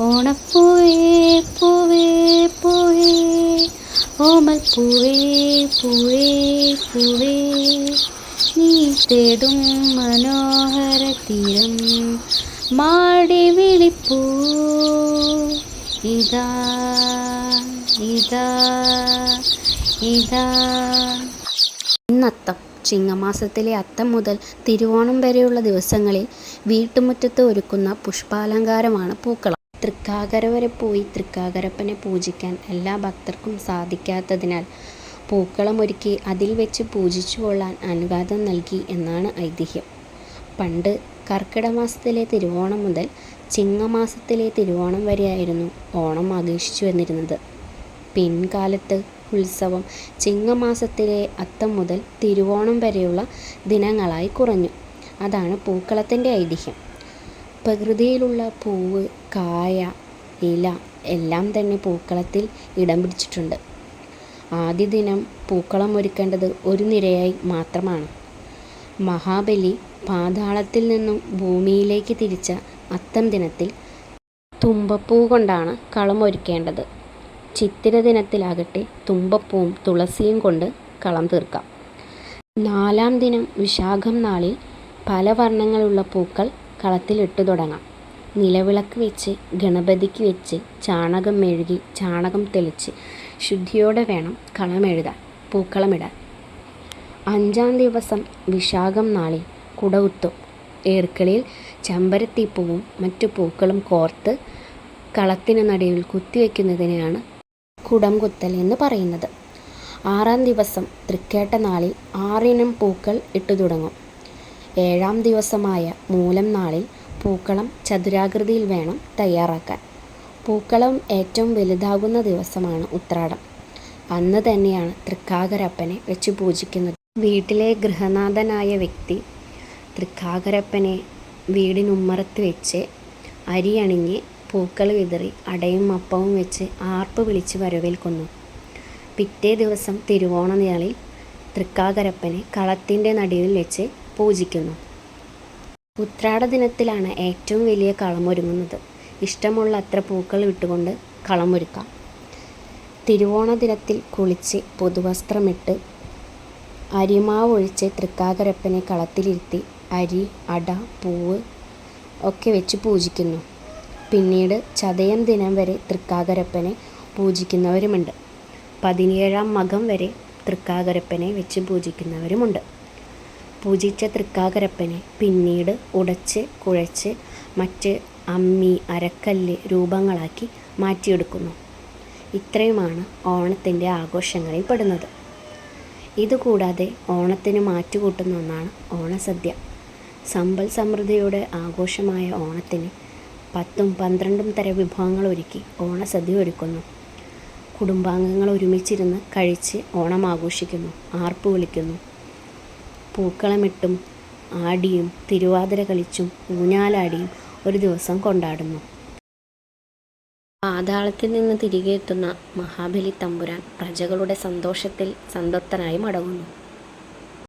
ഓണപ്പൂവേ പൂവേ പൂവേ. ഓമൽ പൂവേ പൂവേ പൂവേ. നീ തേടും മനോഹര തീരം മാടി വിളിപ്പൂ. ഇതാ ഇതാ ഇതാ. ഇന്നത്തം. ചിങ്ങമാസത്തിലെ അത്തം മുതൽ തിരുവോണം വരെയുള്ള ദിവസങ്ങളിൽ വീട്ടുമുറ്റത്ത് ഒരുക്കുന്ന പുഷ്പാലങ്കാരമാണ് പൂക്കളം. തൃക്കാക്കര വരെ പോയി തൃക്കാക്കരപ്പനെ പൂജിക്കാൻ എല്ലാ ഭക്തർക്കും സാധിക്കാത്തതിനാൽ പൂക്കളം ഒരുക്കി അതിൽ വെച്ച് പൂജിച്ചു കൊള്ളാൻ അനുവാദം നൽകി എന്നാണ് ഐതിഹ്യം. പണ്ട് കർക്കിടമാസത്തിലെ തിരുവോണം മുതൽ ചിങ്ങമാസത്തിലെ തിരുവോണം വരെയായിരുന്നു ഓണം ആഘോഷിച്ചു വന്നിരുന്നത് പിൻകാലത്ത് ഉത്സവം ചിങ്ങമാസത്തിലെ അത്തം മുതൽ തിരുവോണം വരെയുള്ള ദിനങ്ങളായി കുറഞ്ഞു. അതാണ് പൂക്കളത്തിന്റെ ഐതിഹ്യം. പ്രകൃതിയിലുള്ള പൂവ് കായ ഇല എല്ലാം തന്നെ പൂക്കളത്തിൽ ഇടം പിടിച്ചിട്ടുണ്ട്. ആദ്യ ദിനം പൂക്കളം ഒരുക്കേണ്ടത് ഒരു നിരയായി മാത്രമാണ്. മഹാബലി പാതാളത്തിൽ നിന്നും ഭൂമിയിലേക്ക് തിരിച്ച അത്തം ദിനത്തിൽ തുമ്പപ്പൂ കൊണ്ടാണ് കളം ഒരുക്കേണ്ടത്. ചിത്തിര ദിനത്തിലാകട്ടെ തുമ്പപ്പൂവും തുളസിയും കൊണ്ട് കളം തീർക്കാം. നാലാം ദിനം വിശാഖം നാളിൽ പല വർണങ്ങളുള്ള പൂക്കൾ കളത്തിലിട്ട് തുടങ്ങാം. നിലവിളക്ക് വെച്ച് ഗണപതിക്ക് വെച്ച് ചാണകം മെഴുകി ചാണകം തെളിച്ച് ശുദ്ധിയോടെ വേണം കളം കളമെഴുതാൻ പൂക്കളമിടാൻ അഞ്ചാം ദിവസം വിശാഖം നാളിൽ കുടവുത്തും ഏർക്കളിയിൽ ചെമ്പരത്തിപ്പൂവും മറ്റു പൂക്കളും കോർത്ത് കളത്തിന് നടുവിൽ കുത്തിവെക്കുന്നതിനെയാണ് കുടം കുത്തൽ എന്ന് പറയുന്നത്. ആറാം ദിവസം തൃക്കേട്ട നാളിൽ ആറിനം പൂക്കൾ ഇട്ടു തുടങ്ങും. ഏഴാം ദിവസമായ മൂലം നാളിൽ പൂക്കളം ചതുരാകൃതിയിൽ വേണം തയ്യാറാക്കാൻ. പൂക്കളം ഏറ്റവും വലുതാകുന്ന ദിവസമാണ് ഉത്രാടം. അന്ന് തന്നെയാണ് തൃക്കാകരപ്പനെ വെച്ച് പൂജിക്കുന്നത്. വീട്ടിലെ ഗൃഹനാഥനായ വ്യക്തി തൃക്കാകരപ്പനെ വീടിനുമ്മറത്ത് വെച്ച് അരി അണിഞ്ഞ് പൂക്കൾ വിതറി അടയും അപ്പവും വെച്ച് ആർപ്പ് വിളിച്ച് വരവേൽക്കുന്നു പിറ്റേ ദിവസം തിരുവോണ നാളിൽ തൃക്കാകരപ്പനെ കളത്തിന്റെ നടുവിൽ വെച്ച് പൂജിക്കുന്നു. ഉത്രാട ദിനത്തിലാണ് ഏറ്റവും വലിയ കളമൊരുങ്ങുന്നത്. ഇഷ്ടമുള്ള അത്ര പൂക്കൾ വിട്ടുകൊണ്ട് കളമൊരുക്കാം. തിരുവോണ ദിനത്തിൽ കുളിച്ച് പുതുവസ്ത്രമിട്ട് അരിമാവ് ഒഴിച്ച് തൃക്കാകരപ്പനെ കളത്തിലിരുത്തി അരി അട പൂവ് ഒക്കെ വെച്ച് പൂജിക്കുന്നു. പിന്നീട് ചതയം ദിനം വരെ തൃക്കാക്കരപ്പനെ പൂജിക്കുന്നവരുമുണ്ട്. പതിനേഴാം മകം വരെ തൃക്കാക്കരപ്പനെ വെച്ച് പൂജിക്കുന്നവരുമുണ്ട്. പൂജിച്ച തൃക്കാക്കരപ്പനെ പിന്നീട് ഉടച്ച് കുഴച്ച് മറ്റ് അമ്മി അരക്കല്ല് രൂപങ്ങളാക്കി മാറ്റിയെടുക്കുന്നു. ഇത്രയുമാണ് ഓണത്തിന്റെ ആഘോഷങ്ങളിൽ പെടുന്നത്. ഇതുകൂടാതെ ഓണത്തിന് മാറ്റുകൂട്ടുന്ന ഒന്നാണ് ഓണസദ്യ. സമ്പൽ സമൃദ്ധിയുടെ ആഘോഷമായ ഓണത്തിന് പത്തും പന്ത്രണ്ടും തരം വിഭവങ്ങൾ ഒരുക്കി ഓണസദ്യ ഒരുക്കുന്നു. കുടുംബാംഗങ്ങൾ ഒരുമിച്ചിരുന്ന് കഴിച്ച് ഓണം ആഘോഷിക്കുന്നു ആർപ്പ് വിളിക്കുന്നു. പൂക്കളമിട്ടും ആടിയും തിരുവാതിര കളിച്ചും ഊഞ്ഞാലാടിയും ഒരു ദിവസം കൊണ്ടാടുന്നു. പാതാളത്തിൽ നിന്ന് തിരികെ എത്തുന്ന മഹാബലി തമ്പുരാൻ പ്രജകളുടെ സന്തോഷത്തിൽ സന്തപ്തനായി മടങ്ങുന്നു.